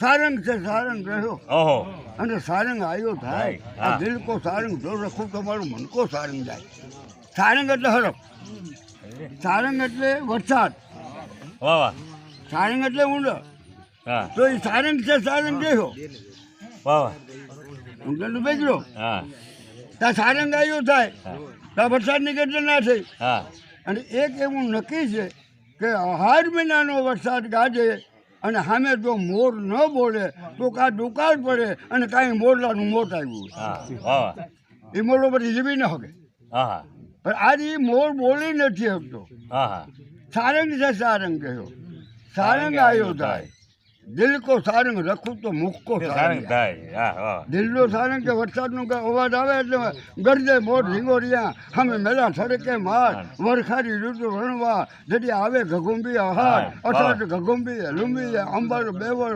સારંગ છે સારંગ રહ્યો. ઓહો. અને સારંગ આવ્યો થાય. આ દિલ કો સારંગ જો રખું તો મારું મન કો સારંગ જાય. સારંગ એટલે હરખ. સારંગ એટલે વરસાદ. વાહ વાહ. સારંગ એટલે ઊંડો. હા. તો એ સારંગ છે સારંગ રહ્યો વાહ વાહ. ઊંડાનું બેજરો. હા. ત્યાં સારંગ આવ્યો થાય. ત્યાં વરસાદની ગરજ ના થઈ. હા. અને એક એવું નક્કી છે કે હાર મહિનાનો વરસાદ ગાજે. અને સામે જો મોર ન બોલે તો કાં દુકાળ પડે અને કાંઈ મોરલાનું મોત આવ્યું એ મોરલો પછી જીવી ન શકે. પણ આજે મોર બોલી નથી શકતો. સારંગ છે સારંગ કહ્યો. સારંગ આવ્યો થાય. દિલ કો સારંગ રખું તો મુખ કો સારંગ. થાય. દિલ નો દિલનો સારંગ કે વરસાદ નો અવાજ આવે એટલે ગરજે મોર રીંગોરિયા હમે મેલા સડકે માર. વરખારી ઋતુ રણવા જડી આવે ઘગુંબી આહાર. અષાઢ ઘગુંબી લુંબી અંબર બેવર